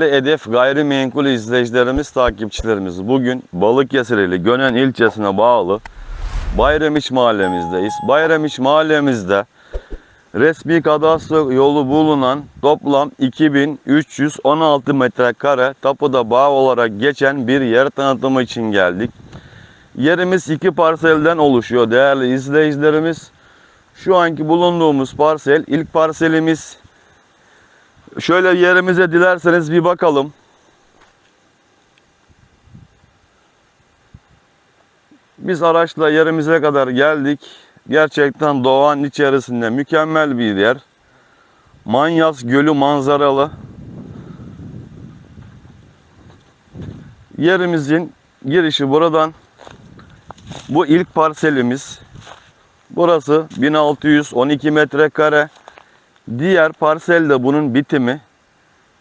Değerli Edef Gayrimenkul izleyicilerimiz, takipçilerimiz bugün Balıkesirli Gönen ilçesine bağlı Bayramiç mahallemizdeyiz. Bayramiç mahallemizde resmi kadastro yolu bulunan toplam 2316 metrekare tapuda bağ olarak geçen bir yer tanıtımı için geldik. Yerimiz iki parselden oluşuyor değerli izleyicilerimiz. Şu anki bulunduğumuz parsel ilk parselimiz. Şöyle yerimize dilerseniz bir bakalım. Biz araçla yerimize kadar geldik. Gerçekten doğanın içerisinde mükemmel bir yer. Manyas Gölü manzaralı. Yerimizin girişi buradan. Bu ilk parselimiz. Burası 1612 metrekare. Diğer parsel de bunun bitimi.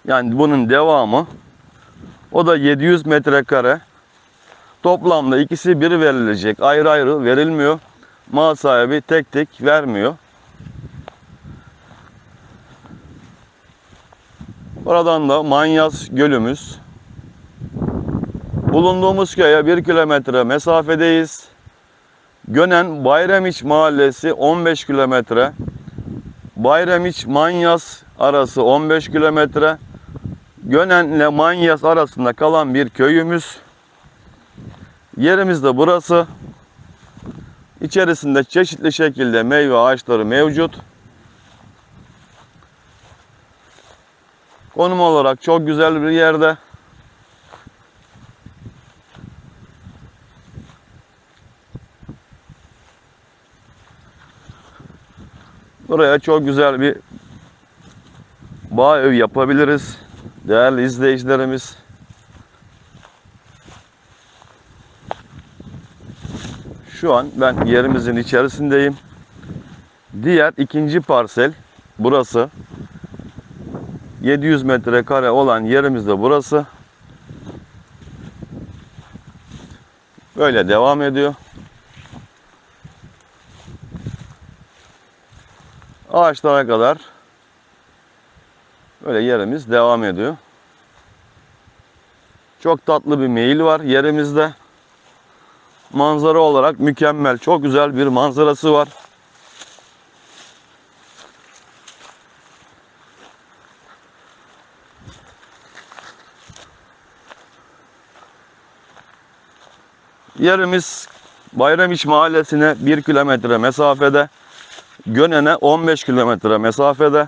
Yani bunun devamı. O da 700 metrekare. Toplamda ikisi bir verilecek. Ayrı ayrı verilmiyor. Mal sahibi tek tek vermiyor. Buradan da Manyas Gölümüz. Bulunduğumuz köye 1 kilometre mesafedeyiz. Gönen Bayramiç Mahallesi 15 kilometre. Bayramiç Manyas arası 15 kilometre. Gönen ile Manyas arasında kalan bir köyümüz. Yerimiz de burası. İçerisinde çeşitli şekilde meyve ağaçları mevcut. Konum olarak çok güzel bir yerde. Buraya çok güzel bir bağ ev yapabiliriz. Değerli izleyicilerimiz. Şu an ben yerimizin içerisindeyim. Diğer ikinci parsel burası. 700 metrekare olan yerimiz de burası. Böyle devam ediyor. Ağaçlara kadar böyle yerimiz devam ediyor. Çok tatlı bir meyil var yerimizde. Manzara olarak mükemmel. Çok güzel bir manzarası var. Yerimiz Bayramiç Mahallesi'ne 1 kilometre mesafede. Gönen'e 15 kilometre mesafede.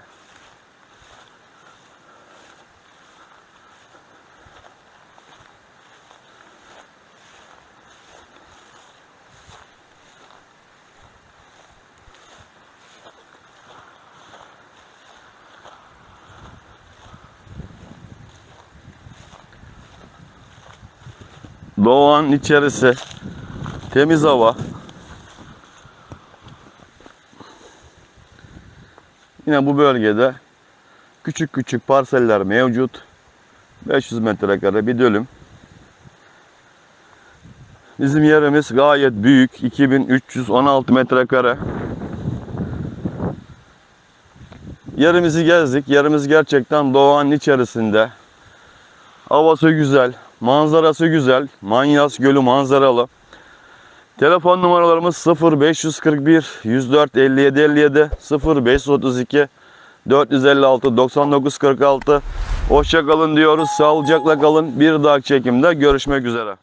Doğanın içerisi, temiz hava. Yine bu bölgede küçük küçük parseller mevcut. 500 metrekare bir dönüm. Bizim yerimiz gayet büyük. 2316 metrekare. Yerimizi gezdik. Yerimiz gerçekten doğanın içerisinde. Havası güzel, manzarası güzel. Manyas Gölü manzaralı. Telefon numaralarımız 0541 104 57 57 0532 456 99 46. Hoşça kalın diyoruz. Sağlıcakla kalın. Bir dahaki çekimde görüşmek üzere.